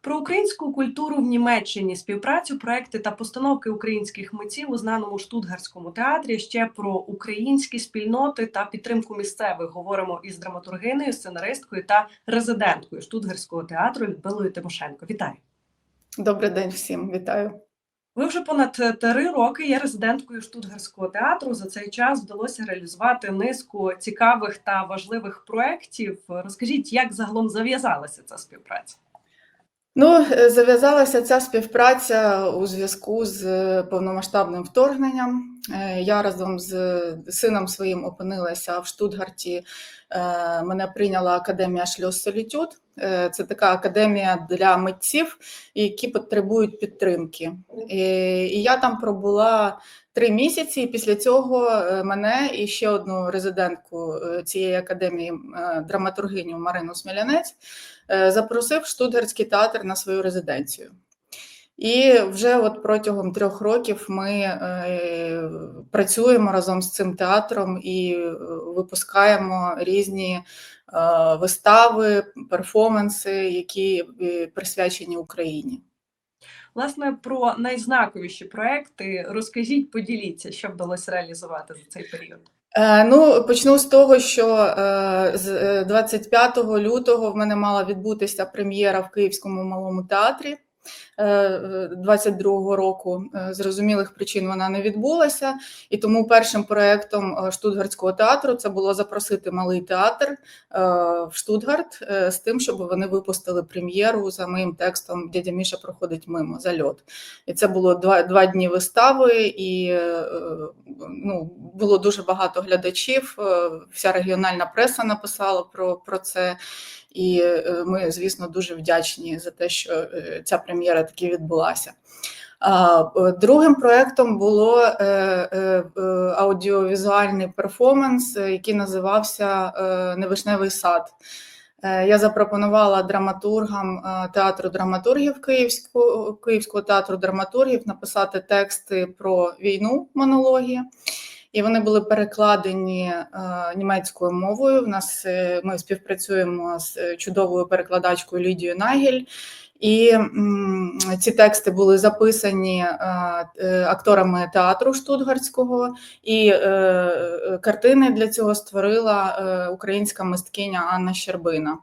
Про українську культуру в Німеччині, співпрацю, проекти та постановки українських митців у знаному штутгарському театрі. Ще про українські спільноти та підтримку місцевих говоримо із драматургинею, сценаристкою та резиденткою штутгарського театру Людмилою Тимошенко. Вітаю! Добрий день всім, вітаю. Ви вже понад е, три роки є резиденткою штутгарського театру. За цей час вдалося реалізувати низку цікавих та важливих проєктів. Розкажіть, як загалом зав'язалася ця співпраця? Ну, е, зав'язалася ця співпраця у зв'язку з е, повномасштабним вторгненням. Е, Я разом з сином своїм опинилася в Штутгарті. Мене прийняла академія Шльос Солітюд. Це така академія для митців, які потребують підтримки. І я там пробула три місяці. І після цього мене і ще одну резидентку цієї академії, драматургиню Марину Смілянець, запросив Штутгарський театр на свою резиденцію. І вже от протягом трьох років ми е, працюємо разом з цим театром і е, випускаємо різні е, вистави, перформанси, які е, присвячені Україні. Власне, про найзнаковіші проекти розкажіть, поділіться, що вдалося реалізувати за цей період. Е, Ну, почну з того, що е, з е, 25 лютого в мене мала відбутися прем'єра в Київському малому театрі. Е, 22-го року Е, зрозумілих причин вона не відбулася, і тому першим проектом е, Штутгартського театру це було запросити малий театр е, в Штутгарт е, з тим, щоб вони випустили прем'єру за моїм текстом Дядя Міша проходить мимо зальот. І це було два, два дні вистави, і е, ну, було дуже багато глядачів. е, Вся регіональна преса написала про, про це. І е, ми, звісно, дуже вдячні за те, що е, ця прем'єра таки відбулася. Е, Другим проєктом було аудіовізуальний перформанс, який називався Невишневий сад. Я запропонувала драматургам театру драматургів Київського, Київського театру драматургів написати тексти про війну монології. І вони були перекладені е, німецькою мовою. В нас е, ми співпрацюємо з е, чудовою перекладачкою Лідією Нагель. І ці тексти були записані акторами театру Штутгартського, і картини для цього створила українська мисткиня Анна Щербина.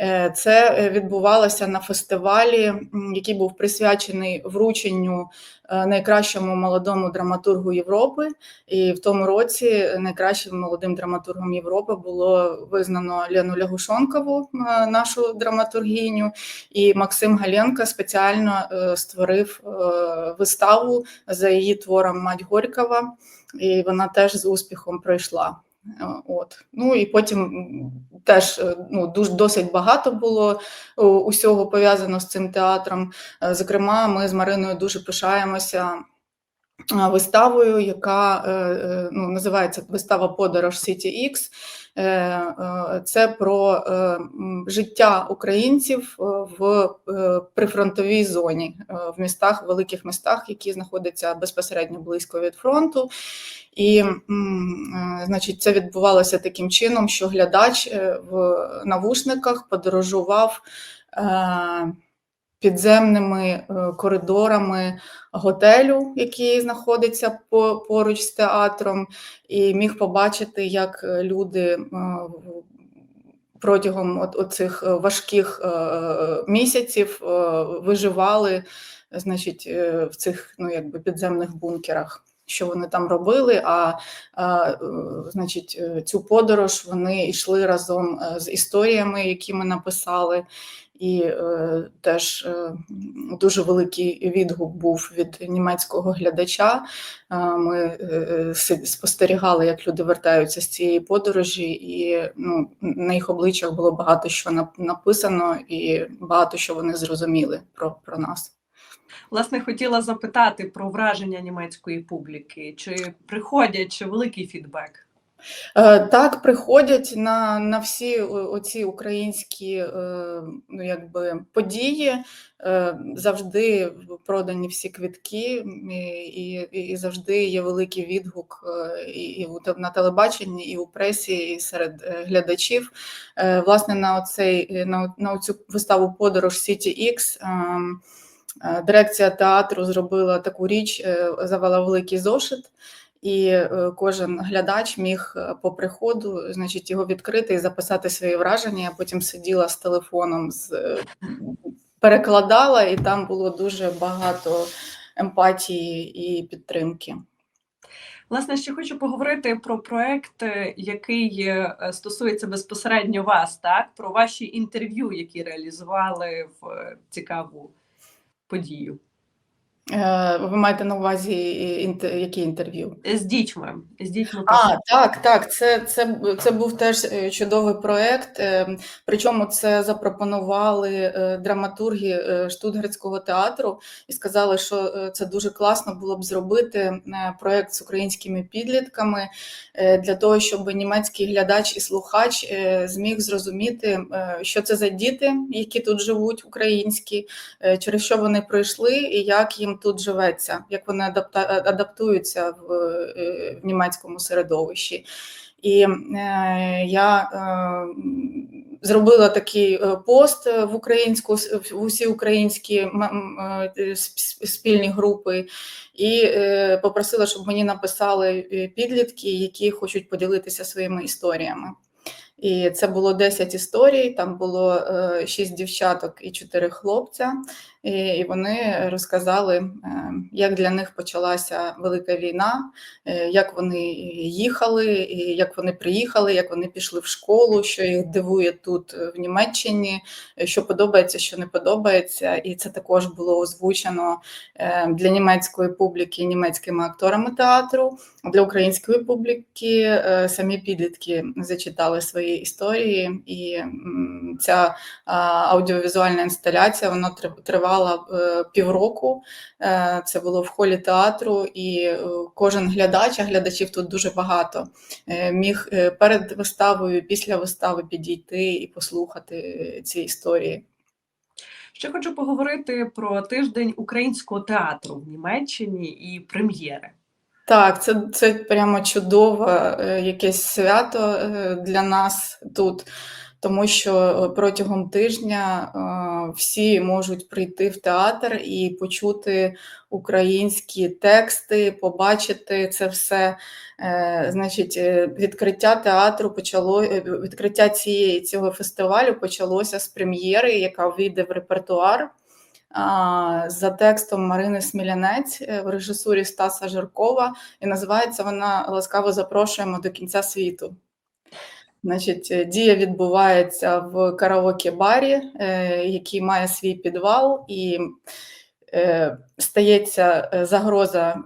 Е, Це е, відбувалося на фестивалі, який був присвячений врученню е, найкращому молодому драматургу Європи. І в тому році найкращим молодим драматургом Європи було визнано Лену Лягушонкову, нашу драматургіню, і Максим Галенко спеціально створив виставу за її твором Мать Горькова, і вона теж з успіхом пройшла. От. Ну і потім теж е, ну, дуже досить багато було е, усього пов'язано з цим театром. Е, Зокрема, ми з Мариною дуже пишаємося виставою, яка е, е, ну, називається вистава Подорож City X. Е, Це про життя українців в прифронтовій зоні, в містах, великих містах, які знаходяться безпосередньо близько від фронту. І значить, це відбувалося таким чином, що глядач в навушниках подорожував підземними е, коридорами готелю, який знаходиться поруч з театром, і міг побачити, як е, люди е, протягом оцих важких місяців виживали значить, в цих ну, якби підземних бункерах. Що вони там робили? А, а значить, цю подорож вони йшли разом з історіями, які ми написали, і е, теж е, дуже великий відгук був від німецького глядача. Е, Ми е, спостерігали, як люди вертаються з цієї подорожі, і ну, на їх обличчях було багато що нап- написано, і багато що вони зрозуміли про, про нас. Власне, хотіла запитати про враження німецької публіки. Чи приходять, чи великий фідбек? Е, Так, приходять на, на всі оці українські е, ну, якби, події. Е, Завжди продані всі квитки, м, і, і, завжди є великий відгук і, і на телебаченні, і у пресі, і серед глядачів. Власне, на, оцей, на, на цю виставу подорож City X дирекція театру зробила таку річ, завела великий зошит. І е, кожен глядач міг е, по приходу, значить, його відкрити і записати свої враження. Я потім сиділа з телефоном, з, е, перекладала, і там було дуже багато емпатії і підтримки. Власне, ще хочу поговорити про проект, який стосується безпосередньо вас, так про ваші інтерв'ю, які реалізували в цікаву подію Е, Ви маєте на увазі які інтерв'ю? з дітьми. З дітьми А, так, так, це, це, це був теж е, чудовий проєкт. е, Причому це запропонували драматурги Штутгартського театру і сказали, що це дуже класно було б зробити проєкт з українськими підлітками для того, щоб німецький глядач і слухач зміг зрозуміти, що це за діти, які тут живуть, українські, через що вони пройшли і як їм тут живеться, як вони адапта- адаптуються в, е, в німецькому середовищі. І е, я е, зробила такий е, пост в українську в усі українські е, сп- спільні групи, і е, попросила, щоб мені написали підлітки, які хочуть поділитися своїми історіями. І це було 10 історій. Там було е, 6 дівчаток і 4 хлопця. І, вони розказали, е, як для них почалася велика війна, е, як вони їхали, як вони приїхали, як вони пішли в школу, що їх дивує тут е, в Німеччині, що подобається, що не подобається. І це також було озвучено для німецької публіки німецькими акторами театру. Для української публіки самі підлітки зачитали свої історії, і ця аудіовізуальна інсталяція вона тр- тривала е, півроку. Е, Це було в холі театру, і е, кожен глядач, а глядачів тут дуже багато, міг перед виставою, після вистави підійти і послухати ці історії. Ще хочу поговорити про тиждень українського театру в Німеччині і прем'єри. Так, це, це прямо чудове якесь свято для нас тут, тому що е, протягом тижня е, всі можуть прийти в театр і почути українські тексти, побачити це все. Е, Значить, відкриття театру почало відкриття цієї цього фестивалю почалося з прем'єри, яка вийде в репертуар за текстом Марини Смілянець в режисурі Стаса Жиркова, і називається вона Ласкаво запрошуємо до кінця світу. Значить, е, дія відбувається в караоке-барі, е, який має свій підвал, і е, стається загроза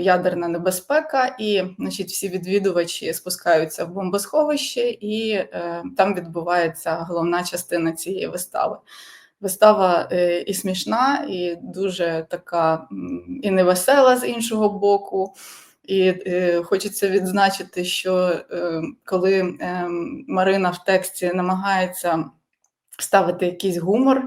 ядерна небезпека, і значить, всі відвідувачі спускаються в бомбосховище, і там відбувається головна частина цієї вистави. Вистава і смішна, і дуже така і невесела з іншого боку. І е, хочеться відзначити, що е, коли е, Марина в тексті намагається ставити якийсь гумор е,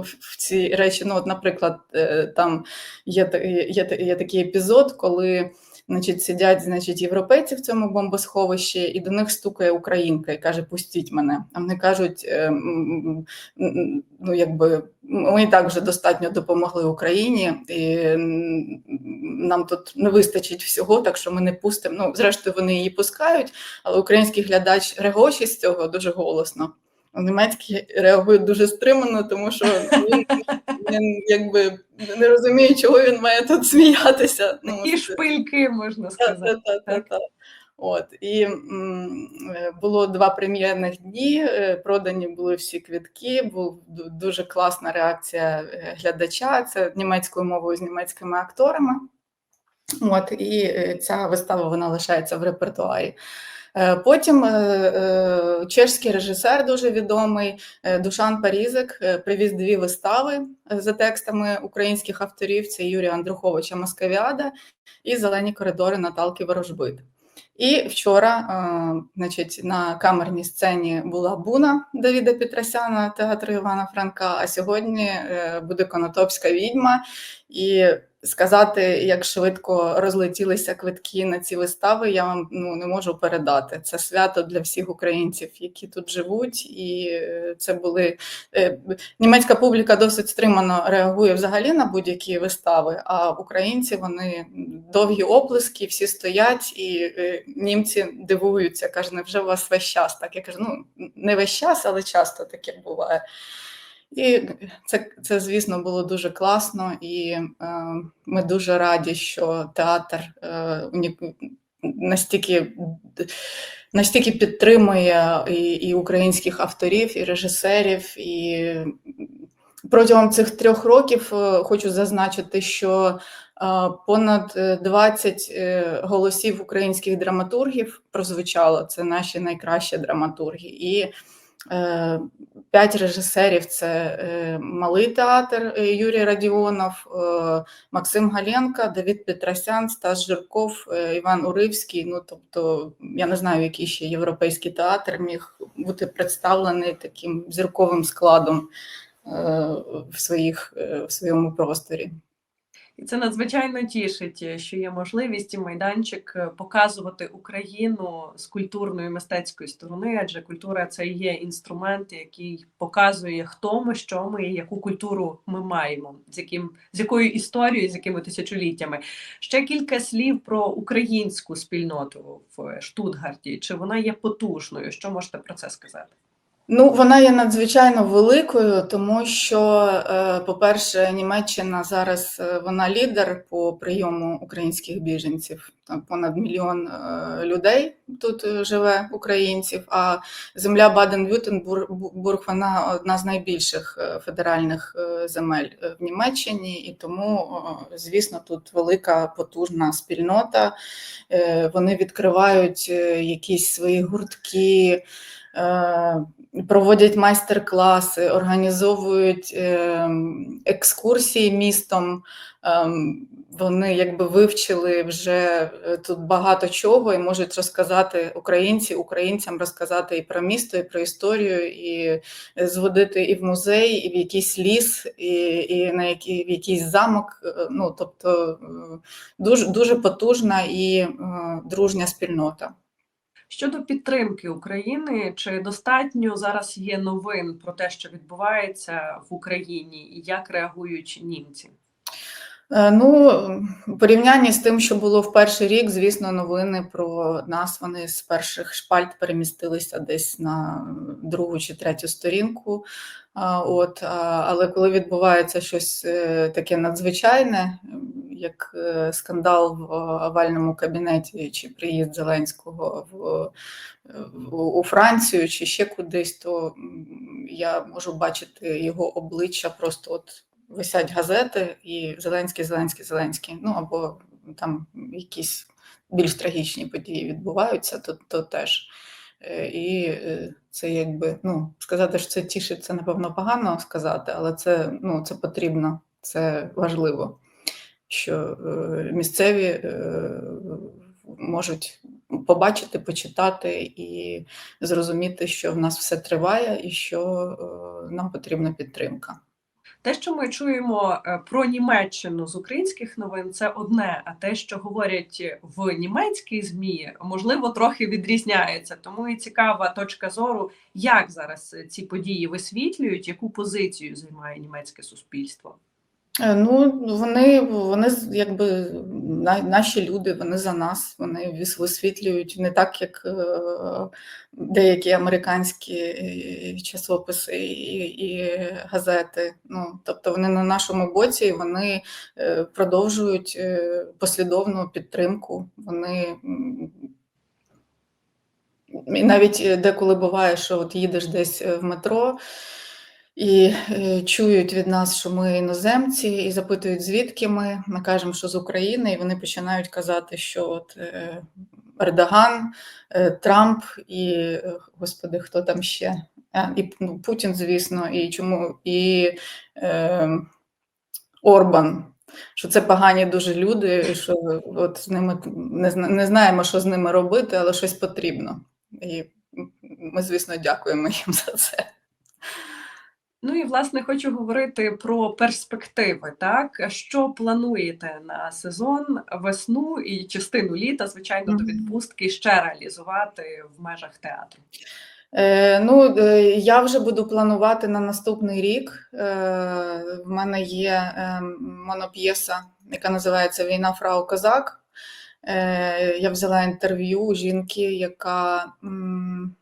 в- ці речі. Ну, от, наприклад, е, там є, є, та- є такий епізод, коли значить, сидять значить, європейці в цьому бомбосховищі, і до них стукає українка і каже: Пустіть мене. А вони кажуть, е, ну якби ми і так вже достатньо допомогли Україні, і нам тут не вистачить всього, так що ми не пустимо. Ну, зрештою, вони її пускають, але український глядач регоче з цього дуже голосно. Німецький реагує дуже стримано, тому що він, він якби не розуміє, чого він має тут сміятися. Ну, Такі це- шпильки, можна сказати. та, та, та, та. От і м, е, було два прем'єрних дні. е, Продані були всі квітки. Була дуже класна реакція е, глядача. Це німецькою мовою з німецькими акторами. От і ця вистава вона лишається в репертуарі. Е, Потім е, е, чешський режисер дуже відомий Душан Парізик привіз дві вистави за текстами українських авторів: це Юрія Андруховича Москавіада і Зелені коридори Наталки Ворожбит. І вчора, значить, на камерній сцені була Буна Давіда Петросяна, театру Івана Франка. А сьогодні буде Конотопська відьма. І сказати, як швидко розлетілися квитки на ці вистави, я вам ну, не можу передати. Це свято для всіх українців, які тут живуть, і е, це були е, німецька публіка досить стримано реагує взагалі на будь-які вистави. А українці вони довгі оплески, всі стоять, і е, німці дивуються. кажуть, невже у вас весь час? Так я кажу, ну не весь час, але часто таке буває. І це, це, звісно, було дуже класно, і е, ми дуже раді, що театр е, настільки, настільки підтримує і, і українських авторів, і режисерів. І протягом цих трьох років е, хочу зазначити, що е, понад е, 20 е, голосів українських драматургів прозвучало. Це наші найкращі драматурги. І П'ять режисерів це е, малий театр е, Юрій Радіонов, е, Максим Галенко, Давід Петросян, Стас Жирков, е, Іван Уривський. Ну тобто, я не знаю, який ще європейський театр міг бути представлений таким зірковим складом е, в, своїх, е, в своєму просторі. І це надзвичайно тішить, що є можливість і майданчик е, показувати Україну з культурної мистецької сторони, адже культура це є інструмент, який показує, хто ми, що ми і яку культуру ми маємо, з яким з якою історією, з якими тисячоліттями. Ще кілька слів про українську спільноту в Штутгарті. Чи вона є потужною? Що можете про це сказати? Ну, вона є надзвичайно великою, тому що, е, по-перше, Німеччина зараз е, вона лідер по прийому українських біженців. Там понад мільйон е, людей тут живе українців. А земля Баден-Вютенбург вона одна з найбільших федеральних земель в Німеччині, і тому, звісно, тут велика потужна спільнота. Вони відкривають якісь свої гуртки. Е, проводять майстер-класи, організовують ем, екскурсії містом. Ем, Вони якби вивчили вже е, тут багато чого і можуть розказати українці, українцям розказати і про місто, і про історію, і зводити і в музей, і в якийсь ліс, і, і на який, в якийсь замок. Е, Ну тобто е, дуже дуже потужна і е, дружня спільнота. Щодо підтримки України, чи достатньо зараз є новин про те, що відбувається в Україні, і як реагують німці? Е, Ну, в порівнянні з тим, що було в перший рік, звісно, новини про нас вони з перших шпальт перемістилися десь на другу чи третю сторінку. От, але коли відбувається щось е, таке надзвичайне, як е, скандал в овальному кабінеті чи приїзд Зеленського в- у Францію чи ще кудись, то я можу бачити його обличчя просто от висять газети, і Зеленський, Зеленський, Зеленський. Ну або там якісь більш трагічні події відбуваються, то, то теж. Е, І е, це якби ну сказати, що це тішить, це напевно погано сказати, але це ну це потрібно, це важливо, що е, місцеві можуть побачити, почитати і зрозуміти, що в нас все триває, і що нам потрібна підтримка. Те, що ми чуємо е, про Німеччину з українських новин, це одне. А те, що говорять в німецькій змі, можливо, трохи відрізняється. Тому і цікава точка зору, як зараз ці події висвітлюють, яку позицію займає німецьке суспільство. Е, Ну, вони, вони якби на- наші люди, вони за нас, вони висвітлюють не так, як е, деякі американські е, часописи і, і газети. Ну, тобто вони на нашому боці, і вони продовжують послідовну підтримку. Вони і навіть деколи буває, що от їдеш десь в метро. І е, чують від нас, що ми іноземці, і запитують, звідки ми. Ми кажемо, що з України, і вони починають казати, що от е, Ердоган, е, Трамп і господи, хто там ще? І ну, Путін, звісно, і чому і е, Орбан. що це погані дуже люди, що от з ними не, не знаємо, що з ними робити, але щось потрібно. І ми, звісно, дякуємо їм за це. Ну і власне хочу говорити про перспективи. Так що плануєте на сезон, весну і частину літа, звичайно, до відпустки ще реалізувати в межах театру? Е, ну, е, я вже буду планувати на наступний рік. Е, в мене є е, моноп'єса, яка називається Війна Фрау Козак. Е, я взяла інтерв'ю жінки, яка м,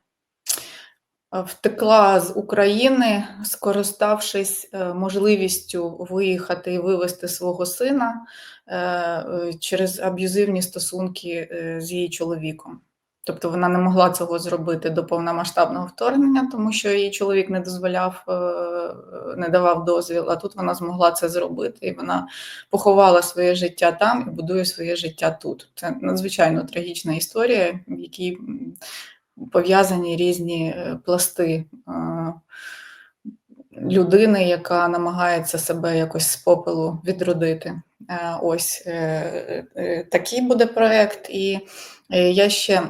втекла з України, скориставшись е, можливістю виїхати і вивезти свого сина е, е, через аб'юзивні стосунки е, з її чоловіком. Тобто вона не могла цього зробити до повномасштабного вторгнення, тому що її чоловік не дозволяв, е, не давав дозвіл. А тут вона змогла це зробити, і вона поховала своє життя там і будує своє життя тут. Це надзвичайно трагічна історія, в якій пов'язані різні е, пласти е, людини, яка намагається себе якось з попелу відродити. Е, Ось такий буде проєкт. І я ще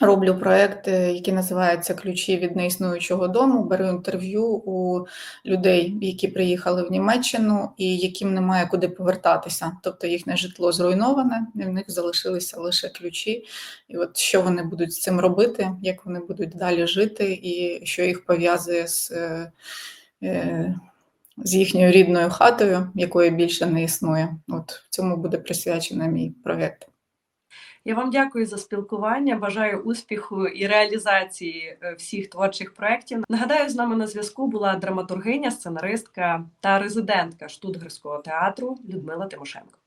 роблю проєкт, е, який називається Ключі від неіснуючого дому. Беру інтерв'ю у людей, які приїхали в Німеччину і яким немає куди повертатися. Тобто їхнє житло зруйноване, і в них залишилися лише ключі. І от що вони будуть з цим робити, як вони будуть далі жити, і що їх пов'язує з, е, е, з їхньою рідною хатою, якої більше не існує. От цьому буде присвячений мій проєкт. Я вам дякую за спілкування. Бажаю успіху і реалізації е, всіх творчих проєктів. Нагадаю, з нами на зв'язку була драматургиня, сценаристка та резидентка Штутгарського театру Людмила Тимошенко.